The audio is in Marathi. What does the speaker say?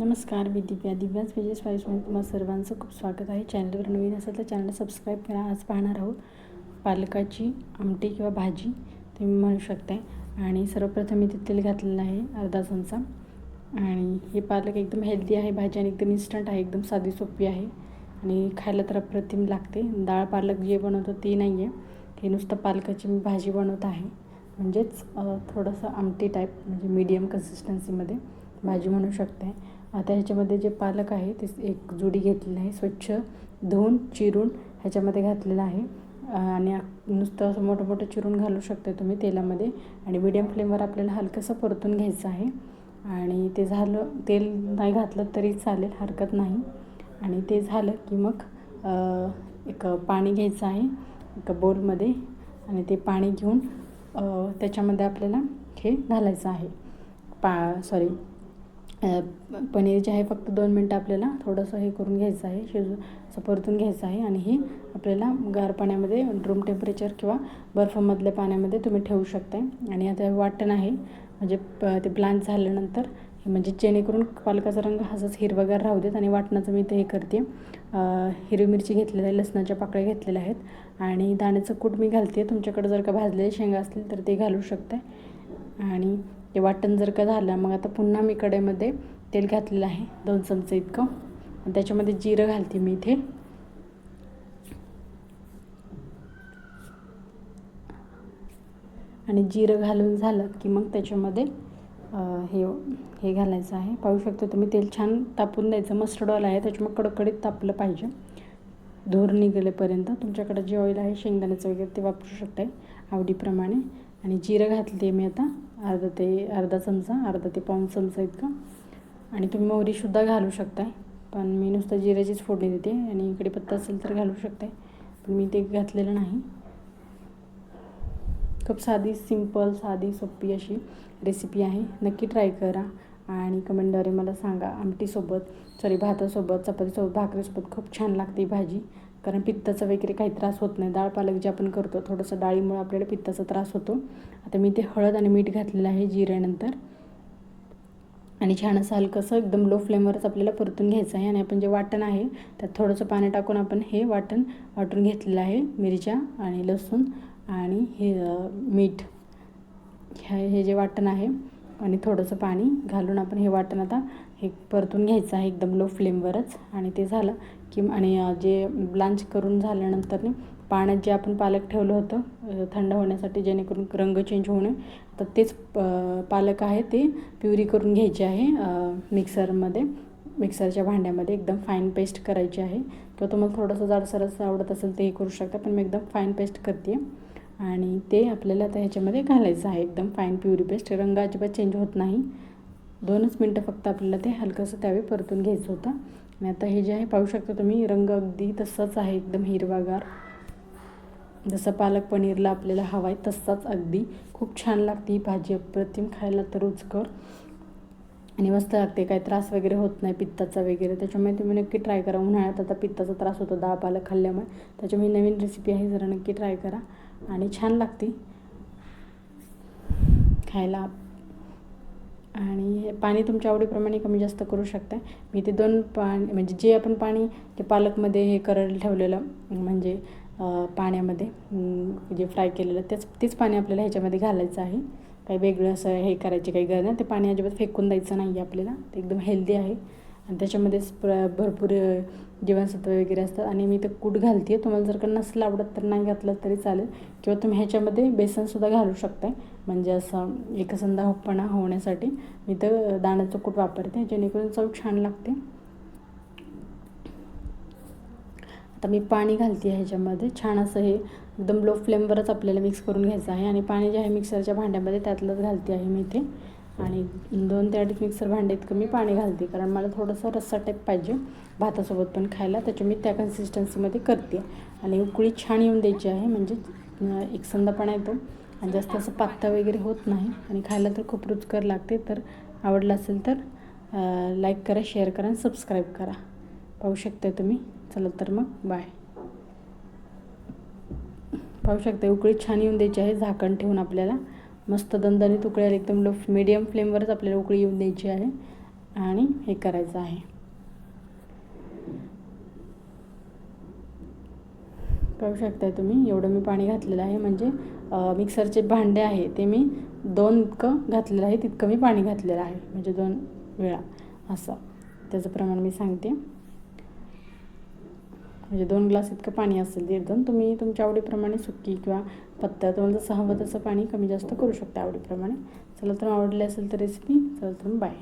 नमस्कार मी दिव्या दिव्याच विजय फाईव्हमध्ये तुम्हाला सर्वांचं. खूप स्वागत आहे. चॅनलवर नवीन असेल तर चॅनल सबस्क्राईब करा. आज पाहणार आहोत पालकाची आमटी किंवा भाजी तुम्ही म्हणू शकते आणि सर्वप्रथम मी ते तेल घातलेलं आहे अर्धा चमचा. आणि हे पालक एकदम हेल्दी आहे भाजी आणि एकदम इन्स्टंट आहे एकदम साधी सोपी आहे. आणि खायला तर अप्रतिम लागते. डाळ पालक जे बनवतो ते नाही आहे हे नुसतं पालकाची मी भाजी बनवत आहे. म्हणजेच थोडंसं आमटी टाईप म्हणजे मीडियम कन्सिस्टन्सीमध्ये भाजी म्हणू शकते आता ह्याच्यामध्ये जे पालक आहे ते एक जुडी घेतलेली आहे स्वच्छ धुवून चिरून ह्याच्यामध्ये घातलेलं आहे. आणि नुसतं असं मोठं मोठं चिरून घालू शकता तुम्ही तेलामध्ये. आणि मीडियम फ्लेमवर आपल्याला हलकंसं परतून घ्यायचं आहे. आणि ते झालं तेल नाही घातलं तरी चालेल हरकत नाही. आणि ते झालं की मग एक पाणी घ्यायचं आहे एका बोलमध्ये आणि ते पाणी घेऊन त्याच्यामध्ये आपल्याला हे घालायचं आहे. पा सॉरी पनीर जे आहे फक्त दोन मिनटं आपल्याला थोडंसं हे करून घ्यायचं आहे शिजू असं परतून घ्यायचं आहे आणि हे आपल्याला गार पाण्यामध्ये रूम टेम्परेचर किंवा बर्फमधल्या पाण्यामध्ये तुम्ही ठेवू शकताय. आणि आता वाटण आहे म्हणजे प ते ब्लांच झाल्यानंतर म्हणजे जेणेकरून पालकाचा रंग हसाच हिरवागार राहू देत आणि वाटणाचं मी ते हे करते. हिरवी मिरची घेतलेली आहे लसणाच्या पाकळ्या घेतलेल्या आहेत आणि दाण्याचं कूट मी घालते. तुमच्याकडे जर का भाजलेले शेंगा असतील तर ते घालू शकताय. आणि ते वाटण जर का झालं मग आता पुन्हा मी कढईमध्ये तेल घातलेलं आहे दोन चमचे इतकं. आणि त्याच्यामध्ये जिरं घालते मी इथे. आणि जिरं घालून झालं की मग त्याच्यामध्ये हे हे घालायचं आहे. पाहू शकतो तुम्ही तेल छान तापून द्यायचं. मस्टर्ड ऑइल आहे त्याच्यामुळे कडकडीत तापलं पाहिजे. धूर निघेपर्यंत. तुमच्याकडे जे ऑइल आहे शेंगदाण्याचं वगैरे ते वापरू शकता आवडीप्रमाणे. आणि जिरं घातली मी आता. अर्धा ते अर्धा चमचा अर्धा ते पाऊण चमचा इतकं. आणि तुम्ही मोहरीसुद्धा घालू शकताय. पण मी नुसतं जिऱ्याचीच फोडणी देते आणि कढीपत्ता असेल तर घालू शकताय. पण मी ते घातलेलं नाही. खूप साधी सिंपल साधी सोपी अशी रेसिपी आहे. नक्की ट्राय करा आणि कमेंटद्वारे मला सांगा आमटीसोबत सॉरी भातासोबत चपातीसोबत भाकरीसोबत खूप छान लागते भाजी. कारण पित्ताचा वगैरे काही त्रास होत नाही. डाळ पालक जे आपण करतो थोडंसं डाळीमुळे आपल्याला पित्ताचा त्रास होतो. आता मी ते हळद आणि मीठ घातलेलं आहे जिऱ्यानंतर. आणि छान असं हलकंसं एकदम लो फ्लेमवरच आपल्याला परतून घ्यायचं आहे. आणि आपण जे वाटण आहे त्यात थोडंसं पाणी टाकून आपण हे वाटण वाटून घेतलेलं आहे मिरच्या आणि लसूण आणि हे मीठ. ह्या हे जे वाटण आहे आणि थोडंसं पाणी घालून आपण हे वाटण आता हे परतून घ्यायचं आहे एकदम लो फ्लेमवरच आणि ते झालं की आणि जे ब्लांच करून झाल्यानंतर पाण्यात जे आपण पालक ठेवलं होतं थंड होण्यासाठी जेणेकरून रंग चेंज होऊ नये तर तेच पालक आहे ते प्युरी करून घ्यायची आहे मिक्सरमध्ये. मिक्सरच्या भांड्यामध्ये एकदम फाईन पेस्ट करायची आहे. किंवा तुम्हाला थोडंसं जाडसर असं आवडत असेल तेही करू शकता पण मी एकदम फाईन पेस्ट करते आणि ते आपल्याला आता ह्याच्यामध्ये घालायचं आहे. एकदम फाईन प्युरी पेस्ट रंग अजिबात चेंज होत नाही. दोनच मिनटं फक्त आपल्याला ते हलकंसं त्यावेळी परतून घ्यायचं होतं. आणि आता हे जे आहे पाहू शकता तुम्ही रंग अगदी तसाच आहे एकदम हिरवागार. जसं पालक पनीरला आपल्याला हवा आहे तसाच अगदी. खूप छान लागते ही भाजी अप्रतिम खायला तर रुचकर. आणि मस्त लागते काही त्रास वगैरे होत नाही पित्ताचा वगैरे. त्याच्यामुळे तुम्ही नक्की ट्राय करा. उन्हाळ्यात आता पित्ताचा त्रास होतो दहा पालक खाल्ल्यामुळे. त्याच्यामुळे नवीन रेसिपी आहे जरा नक्की ट्राय करा. आणि छान लागते. खायला. आणि हे पाणी तुमच्या आवडीप्रमाणे कमी जास्त करू शकता. मी ते दोन पाणी म्हणजे जे आपण पाणी ते पालकमध्ये हे करायला ठेवलेलं म्हणजे पाण्यामध्ये जे फ्राय केलेलं तेच तेच पाणी आपल्याला ह्याच्यामध्ये घालायचं आहे. काही वेगळं असं हे करायची काही गरज नाही. ते पाणी अजिबात फेकून द्यायचं नाही आहे आपल्याला. ते एकदम हेल्दी आहे. आणि त्याच्यामध्येच प्र भरपूर जीवनसत्व वगैरे असतात आणि मी ते कूट घालते. तुम्हाला जर का नसलं आवडत तर नाही घातलं तरी चालेल. किंवा तुम्ही ह्याच्यामध्ये बेसनसुद्धा घालू शकताय. म्हणजे असं एकसंधापणा होण्यासाठी. मी तर दाण्याचं कूट वापरते जेणेकरून चव छान लागते. आता मी पाणी घालते ह्याच्यामध्ये. छान असं हे एकदम लो फ्लेमवरच आपल्याला मिक्स करून घ्यायचं आहे. आणि पाणी जे आहे मिक्सरच्या भांड्यामध्ये त्यातलंच घालते आहे मी ते. आणि दोन ते अडीच मिक्सर भांडे इतकं मी पाणी घालते कारण मला थोडंसं रस्सा टाईप पाहिजे भातासोबत पण खायला त्याच्या मी त्या कन्सिस्टन्सीमध्ये करते. आणि उकळी छान येऊन द्यायची आहे म्हणजे एक एकसंधापणा येतो. आणि जास्त असं पात्ता वगैरे होत नाही आणि खायला तर खूप रुचकर लागते. तर आवडलं असेल तर लाईक करा शेअर करा आणि सबस्क्राईब करा. पाहू शकता तुम्ही? चला तर मग बाय पाहू शकता उकळी छान येऊन द्यायची आहे झाकण ठेवून आपल्याला. मस्त दणदणीत तुकडे एकदम लो मीडियम फ्लेमवरच आपल्याला उकळी येऊन द्यायची आहे. आणि हे करायचं आहे. पाहू शकताय तुम्ही एवढं मी पाणी घातलेलं आहे. म्हणजे मिक्सरचे भांडे आहे ते मी दोन इतकं घातलेलं आहे तितकं मी पाणी घातलेलं आहे. म्हणजे दोन वेळा असं. त्याचं प्रमाण मी सांगते. म्हणजे दोन ग्लास इतकं पाणी असेल दीड दोन तुम्ही तुमच्या आवडीप्रमाणे सुकी किंवा पत्ता तुम्हाला जसं हवं तसं पाणी कमी जास्त करू शकता आवडीप्रमाणे. चला तर आवडले असेल तर रेसिपी चला तर बाय